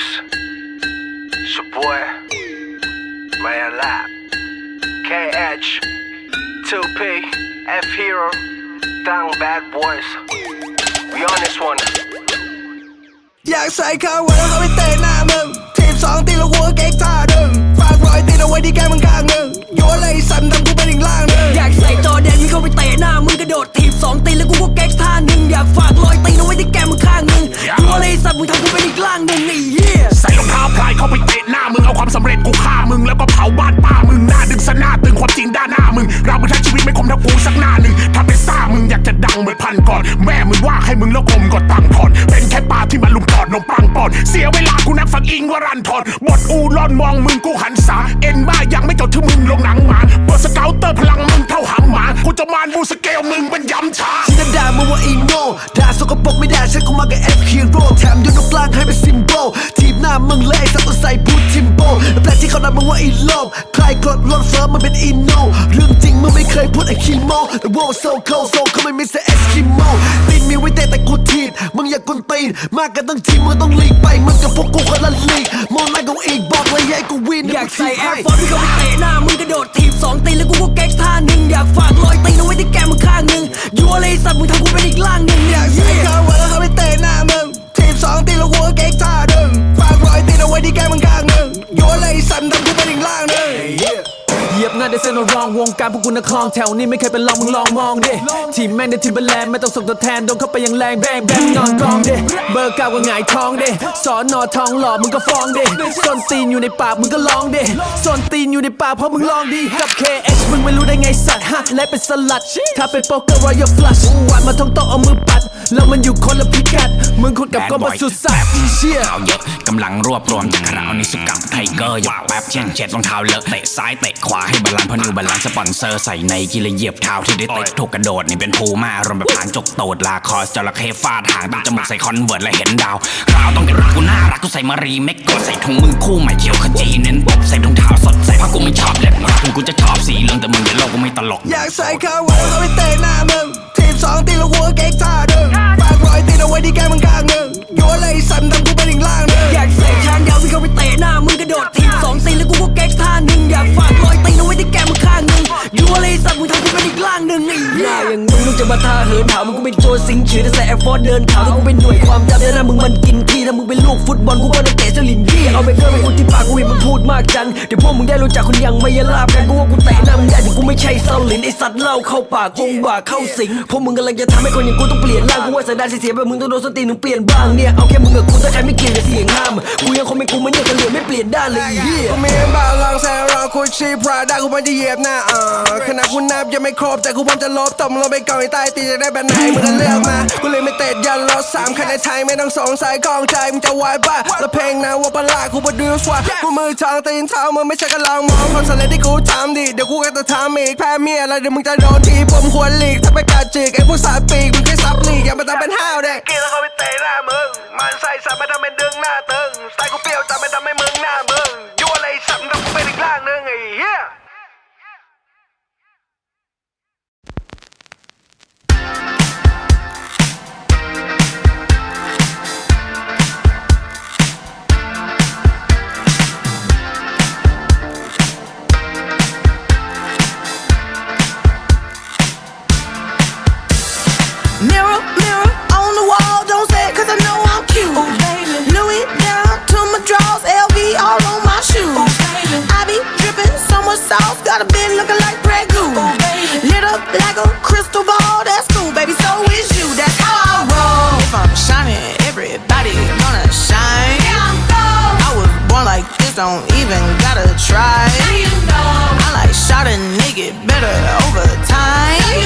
It's your boy, Man Lab, KH, 2P, F Hero, Down Bad Boys. We on this one. อยากใส่ข้าวไว้แล้วเขาไปเตะหน้ามึงทีมสองตีแล้วหัวเก๊กท่าหนึ่งฝากรอยตีเอา มทั้งชีวิตไม่คมเท่ากูสักหน้าหนึ่งถ้าเป็นซ่ามึงอยากจะดังเหมือนพันก่อน แม่มึงว่าให้มึงแล้วกลมก็ตั้งถอนเป็นแค่ปลาที่มันลุมถอดนมปังปอน เสียเวลากูนักฟังอิงวรันทอนบทอูร่อนมองมึงกูหันษาเอ็นบ้ายังไม่จบที่มึงลงหนังหมาเปิดสเกลเตอร์พลังมึงเท่าหางหมากูจะมานบูสเกลมึงเป็นยำชาที่จะด่ามึงว่าอีโง่ด่าสกปรกไม่ได่าฉันกูมากับเอฟฮีโร่แถมยกนกกลางให้เป็นซิมโบลทีบหน้ามึงเลยสัตว์ต้องใส่บู ททิมโบและแปลกที่เขาด่ามึงว่าอีโลมใครกดรถเฟิร์มมันเป็นอีโนเรื่องจริงมึงไม่เคยพูดไอ้คีโมแต่ว่าโซโคโซเขาไม่มิสเตอร์เอสคิโมตีนมีไว้เตะแต่กูทีบมึงอย่ากวนตีนมากกันทั้งทีมมึงต้องหลีกไปมึงกับพวกกูคนละลีกมองหน้ากูอีกบอกเลยให้กูวินอยากใส่แอร์ฟอร์วิ่งเข้าไปเตะหน้ามึงกระโดดถีบสองตีแล้วกูก็เก๊กท่าหนึ่งอยากฝากรอยตีนเอาไว้ที่แก้มมึงข้างหนึ่งดูอะไรไอ้สัตว์มึงทำกูเป็นอีกล่างหนึ่งอยากใส่ เหยียบหน้าได้เส้นรองวงการพวกกูนักคลองแถวนี้ไม่เคยเป็นรองมึงลองมองดิทีมแม่งในทีมเบลแลนไม่ต้องส่งตัวแทนโดนเข้าไปอย่างแรงแบงแบงนอนกองดิเบอร์เก้าก็หงายท้องดิสอนอทองหล่อมึงก็ฟ้องดิส้นตีนอยู่ในปากมึงก็ลองดิส้นตีนอยู่ในปากเพราะมึงลองดิกับ KH มึงไม่รู้ได้ไงส และเป็นสลัด ถ้าเป็นโป๊กเกอร์รอยัลฟลัชวาดมาท้องโต๊ะเอามือปัด แล้วมันอยู่คนละพิกัดมึงคุดกับก็มาสุดสัตว์เชี่ยข่าวเยอะกำลังรวบรวมจากคราวนี้สุกับไทเกอร์ยกแป๊บเช่นเช็ดรองเท้าเลอะเตะซ้ายเตะขวาให้บาลานซ์เพราะนิวบาลานซ์สปอนเซอร์ใส่ในกีฬาเหยียบเท้าที่ได้เตะถูกกระโดดนี่เป็นภูมารวมแบบผานจกโตดลาคอสจระเข้ฟาดหางตั้งจมูกใส่คอนเวิร์ตและเห็นดาวคราวต้องเป็นรักกูน่ารักกูใส่มารีเมกกดใส่ถุงมือคู่ใหม่เขียวขจีเน้นปกใส่รองเท้าสดใส่เพราะกูไม่ชอบเล็บรักถึงกูจะชอบสีเหลืองแต่มึงอย่าโลกกูไม่ตลกอยากใส่ข้าวไว้แล้วเขาไปเตะหน้ามึงทีมสองตีแล้วหัวเก๊กท่าหนึ่งฝากรอยตีเอาไว้ที่แก้มมึงข้างหนึ่งโยนเลยสันทำกูเป็นอีกล่างหนึ่งอยากใส่ช้างยาววิ่งเข้าไปเตะหน้ามึงกระโดดถีบสองตีแล้วกูก็เก๊กท่าหนึ่งอยากฝากรอยตีนเอาไว้ที่แก้มมึงข้างหนึ่งดูอะไรไอ้สัตว์มึงทำกูเป็นอีกล่างหนึ่งไอ้เหี้ยอย่างมึงลูกจะมาท่าเหินถามมึงกูเป็นโจรสิงชื่อแต่ใส่แอร์ฟอร์เดินขาวถ้ากูเป็นหน่วยความจำได้นะมึงมันกินที่ถ้ามึงเป็นลูกฟุตบอลกูก็ได้เตะเจ้าลินยี่เอาไปเพิ่มไปอุดที่ปากกูเห็นมึงพูดมากจังเดี๋ยวพวกมึงได้รู้จักคนยังไม่ยลาบกันกูว่ากูเตะหน้ามึงได้แต่กูไม่ ใช่เซาลินไอสัตว์เล่าเข้าปากคงบาเข้าสิงพวกมึงกำลังจะทำให้คนอย่างกูต้องเปลี่ยนร่างกูว่าสันดานเสียๆแบบมึงต้องโดนสติหนมึงเปลี่ยนบ้างเนี่ยเอาแค่มึงกับกูถ้าใครไม่เกลียด ราดากูพร้อมจะเหยียบหน้าอ่าขณะกูนับยังไม่ครบแต่กูพร้อมจะลบตบลงไปก่อนให้ใต้ตีจะได้แบบไหนมึงก็เลือกมา กูเลยไม่เตะยันรถสามคันในไทยไม่ต้องสงสัยกองใจมึงจะไหวป่ะแล้วเพลงนะว่าประหลาดกูปรดิวส์ว่ากูมือทองตีนเท้ามึงไม่ใช่กระลองมองความสำเร็จที่กูทำดิเดี๋ยวกูก็จะทำอีกแพ้เมียแล้วเดี๋ยวมึงจะโดนทีผมควรหลีกถ้าไปกัดจิกไอ้พวกสายปีกมึงแค่ซับหลีกอย่ามาทำเป็นห้าวเด็กกินแล้วเขาไปเตะหน้ามึงมันใส่สัตว์ไม่ทำเป็นดึงหน้าตึงสไตล์กูเปรี้ยวแต่ไม่ทำให้มึง like a crystal ball, that's cool, baby, so is you, that's how I roll. If I'm shining, everybody gonna shine. I'm I was born like this, don't even gotta try. Now you know. I like shot a nigga better